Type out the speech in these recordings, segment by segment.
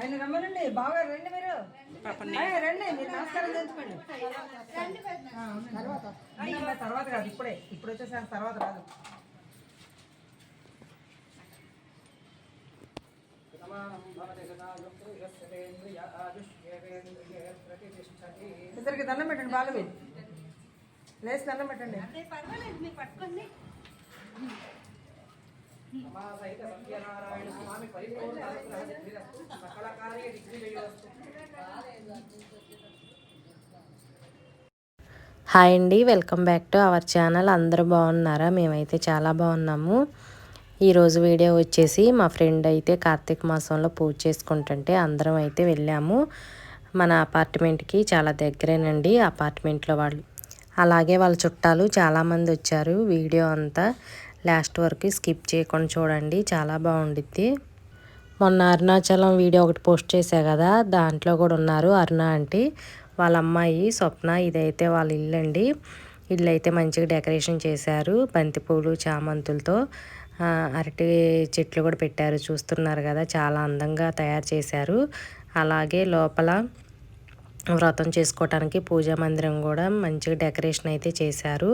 ఆయన రమ్మనండి. బాగా రండి మీరు. రండి మీరు నమస్కారం అవునండి. తర్వాత. తర్వాత కాదు ఇప్పుడే. ఇప్పుడు వచ్చేసారి తర్వాత రాదు. ఇద్దరికి దండం పెట్టండి బాలు మీరు లేచి దండం పెట్టండి. హాయ్ అండి welcome back to our channel. అందరూ బాగున్నారా? మేమైతే చాలా బాగున్నాము. ఈరోజు వీడియో వచ్చేసి మా ఫ్రెండ్ అయితే కార్తీక మాసంలో పూజ చేసుకుంటుంటే అందరం అయితే వెళ్ళాము. మన అపార్ట్మెంట్కి చాలా దగ్గరేనండి. అపార్ట్మెంట్లో వాళ్ళు అలాగే వాళ్ళ చుట్టాలు చాలామంది వచ్చారు వీడియో అంతా. లాస్ట్ వరకు స్కిప్ చేయకుండా చూడండి. చాలా బాగుండిద్ది. మొన్న అరుణాచలం వీడియో ఒకటి పోస్ట్ చేశా కదా దాంట్లో కూడా ఉన్నారు అరుణ అంటే వాళ్ళ అమ్మాయి స్వప్న ఇదైతే వాళ్ళ ఇల్లు అండి ఇల్లు అయితే మంచిగా డెకరేషన్ చేశారు బంతిపూలు చామంతులతో. అరటి చెట్లు కూడా పెట్టారు చూస్తున్నారు కదా చాలా అందంగా తయారు చేశారు. అలాగే లోపల వ్రతం చేసుకోవటానికి పూజా మందిరం కూడా మంచిగా డెకరేషన్ అయితే చేశారు.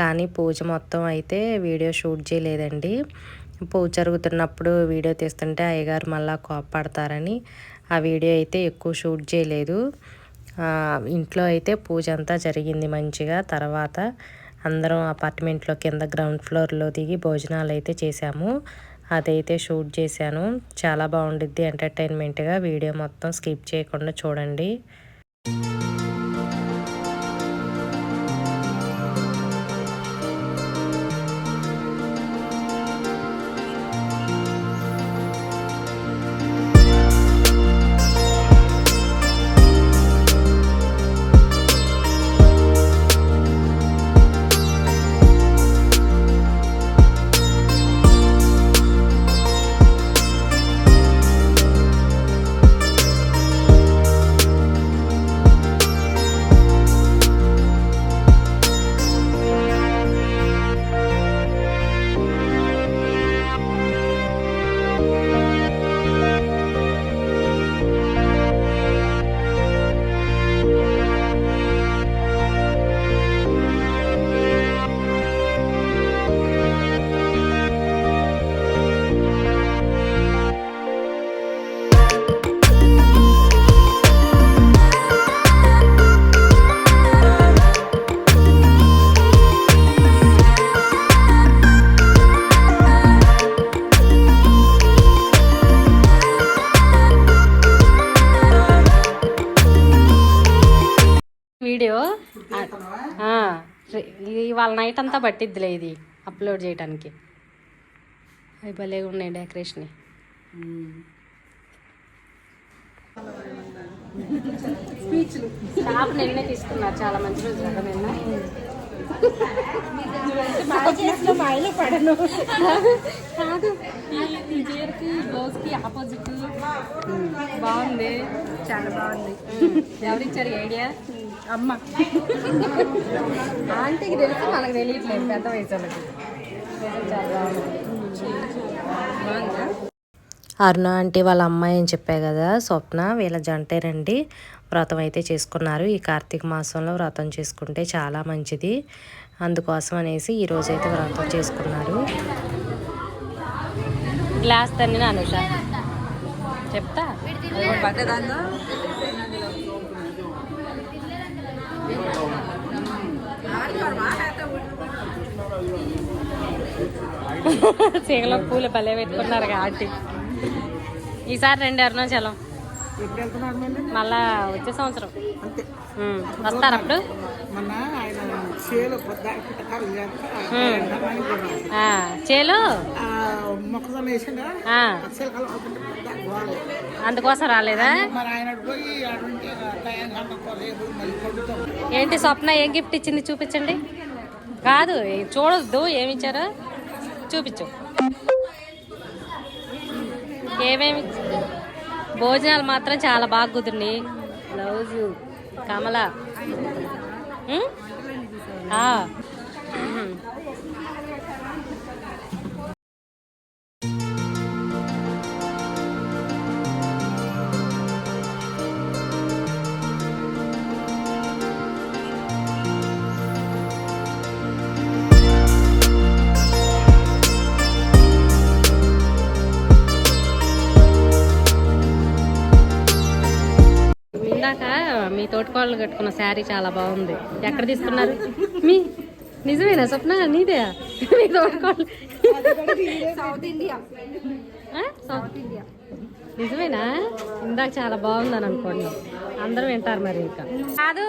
కానీ పూజ మొత్తం అయితే వీడియో షూట్ చేయలేదండి. పూజ జరుగుతున్నప్పుడు వీడియో తీస్తుంటే అయ్యగారు మళ్ళీ కోపడతారని ఆ వీడియో అయితే ఎక్కువ షూట్ చేయలేదు. ఇంట్లో అయితే పూజ అంతా జరిగింది మంచిగా. తర్వాత అందరం అపార్ట్మెంట్లో కింద గ్రౌండ్ ఫ్లోర్లో దిగి భోజనాలు అయితే చేశాము. అదైతే షూట్ చేశాను. చాలా బాగుండిద్ది ఎంటర్టైన్మెంట్గా. వీడియో మొత్తం స్కిప్ చేయకుండా చూడండి. ఇవాళ నైట్ అంతా పట్టిద్దిలే ఇది అప్లోడ్ చేయడానికి అవి భలేగా ఉన్నాయి డెకరేషన్ నిన్నే తీసుకున్నారు? చాలా మంచి రోజు కదా నిన్న. కాదు ఆపోజిట్ బాగుంది. చాలా బాగుంది. ఎవరిచ్చారు ఐడియా అమ్మ. ఆంటీకి తెలుసు మనకు తెలియట్లేదు. పెద్ద వయసు వాళ్ళకి. చాలా బాగుందా అరుణ ఆంటీ వాళ్ళ అమ్మాయి అని చెప్పా కదా స్వప్న వీళ్ళ జంటేనండి వ్రతం అయితే చేసుకున్నారు. ఈ కార్తీక మాసంలో వ్రతం చేసుకుంటే చాలా మంచిది. అందుకోసం అనేసి ఈరోజు అయితే వ్రతం చేసుకున్నారు. గ్లాస్ తన్ని అనుష. చెప్తా? చీగలో పూలు భలే పెట్టుకున్నారు ఆంటీ. ఈసారి రెండు అరుణాచలం. మళ్ళీ వచ్చే సంవత్సరం. వస్తారు అప్పుడు? చేలు మొక్కజొన్న అందుకోసం రాలేదా? ఏంటి స్వప్న ఏం గిఫ్ట్ ఇచ్చింది చూపించండి. కాదు చూడొద్దు ఏమి ఇచ్చారో చూపించు. ఏమేమి? భోజనాలు మాత్రం చాలా బాగా కుదిరినాయి. బ్లౌజు కమల. మీ తోటికోళ్ళు కట్టుకున్న శారీ చాలా బాగుంది. ఎక్కడ తీసుకున్నారు? మీ? నిజమేనా స్వప్న? నీదే? మీ తోటికోళ్ళు. South India? South India. నిజమేనా? ఇందాక చాలా బాగుందని అనుకోండి. అందరూ వింటారు మరి ఇంకా. కాదు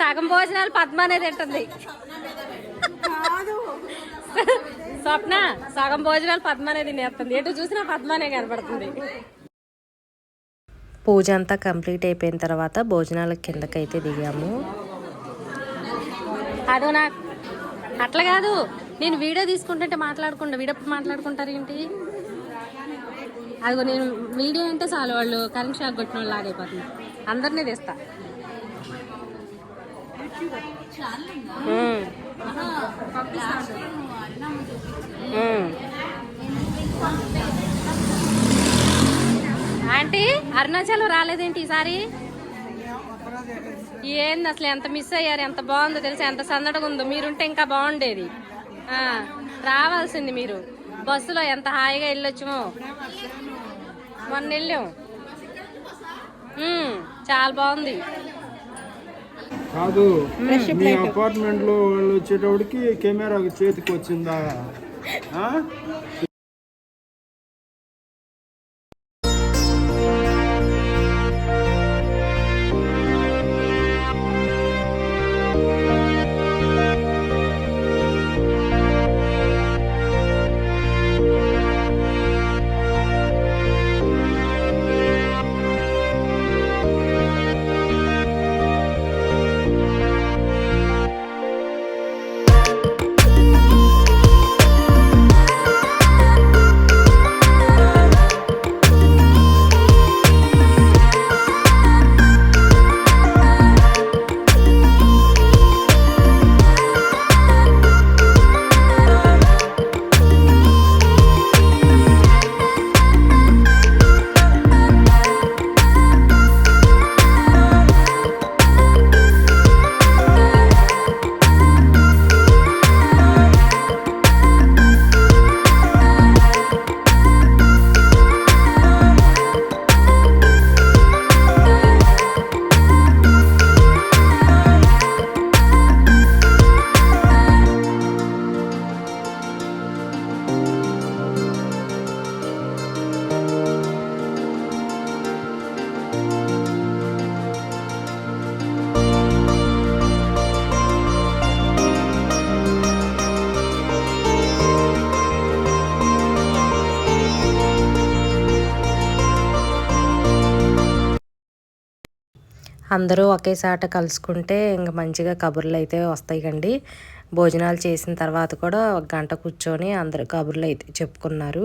సగం భోజనాలు పద్మ అనేది తింటుంది. స్వప్న సగం భోజనాలు పద్మ అనేది తినేస్తుంది. ఎటు చూసినా పద్మనే కనపడుతుంది. పూజ అంతా కంప్లీట్ అయిపోయిన తర్వాత భోజనాల కిందకైతే దిగాము. అదో నాకు అట్లా కాదు. నేను వీడియో తీసుకుంటుంటే మాట్లాడుకుంటా. వీడియో మాట్లాడుకుంటారు ఏంటి? అదిగో నేను వీడియో అంటే చాలు. వాళ్ళు కరెంట్ షాక్ కొట్టిన వాళ్ళు లాగైపోతుంది అందరినీ తెస్తా. ఆంటీ అరుణాచలం రాలేదేంటి ఈసారి? ఏంది అసలు ఎంత మిస్ అయ్యారు ఎంత బాగుందో తెలుసా? ఎంత సందడిగా ఉందో. మీరుంటే ఇంకా బాగుండేది. ఆ, రావాల్సింది మీరు. బస్సులో ఎంత హాయిగా వెళ్ళొచ్చుమో. మొన్న వెళ్ళాం. చాలా బాగుంది. కాదు మీ అపార్ట్మెంట్లో వాళ్ళు వచ్చేటప్పటికి కెమెరా చేతికి వచ్చిందా అందరూ ఒకేసాట కలుసుకుంటే ఇంక మంచిగా కబుర్లు అయితే వస్తాయి కండి. భోజనాలు చేసిన తర్వాత కూడా ఒక గంట కూర్చొని అందరు కబుర్లు అయితే చెప్పుకున్నారు.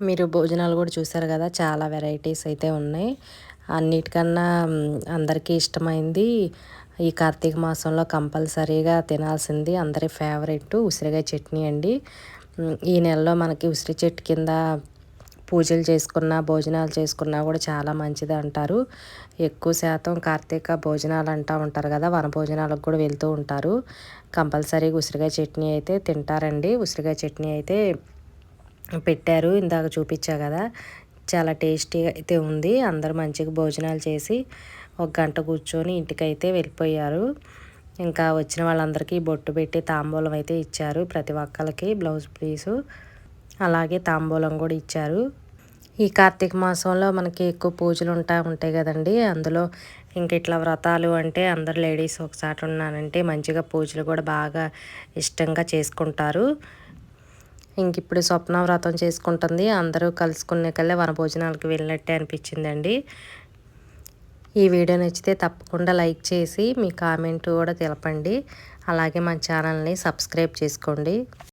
మీరు భోజనాలు కూడా చూసారు కదా చాలా వెరైటీస్ అయితే ఉన్నాయి. అన్నిటికన్నా అందరికీ ఇష్టమైంది ఈ కార్తీక మాసంలో కంపల్సరీగా తినాల్సింది అందరి ఫేవరెట్ ఉసిరికాయ చట్నీ అండి. ఈ నెలలో మనకి ఉసిరి చెట్టు కింద పూజలు చేసుకున్నా భోజనాలు చేసుకున్నా కూడా చాలా మంచిది అంటారు. ఎక్కువ శాతం కార్తీక భోజనాలు అంటూ ఉంటారు కదా వన భోజనాలకు కూడా వెళ్తూ ఉంటారు. కంపల్సరీగా ఉసిరికాయ చట్నీ అయితే తింటారండి. ఉసిరికాయ చట్నీ అయితే పెట్టారు ఇందాక చూపించా కదా. చాలా టేస్టీగా అయితే ఉంది. అందరూ మంచిగా భోజనాలు చేసి ఒక గంట కూర్చొని ఇంటికైతే వెళ్ళిపోయారు. ఇంకా వచ్చిన వాళ్ళందరికీ బొట్టు పెట్టి తాంబూలం అయితే ఇచ్చారు ప్రతి ఒక్కరికి బ్లౌజ్ పీసు అలాగే తాంబూలం కూడా ఇచ్చారు. ఈ కార్తీక మాసంలో మనకి ఎక్కువ పూజలు ఉంటా ఉంటాయి కదండి. అందులో ఇంక ఇట్లా వ్రతాలు అంటే అందరు లేడీస్ ఒకసారి ఉన్నానంటే మంచిగా పూజలు కూడా బాగా ఇష్టంగా చేసుకుంటారు. ఇంక ఇప్పుడు స్వప్న వ్రతం చేసుకుంటుంది. అందరూ కలుసుకునే కల్లా వనభోజనాలకు వెళ్ళినట్టే అనిపించిందండి. ఈ వీడియో నచ్చితే తప్పకుండా లైక్ చేసి మీ కామెంట్ కూడా తెలపండి. అలాగే మా ఛానల్ని సబ్స్క్రైబ్ చేసుకోండి.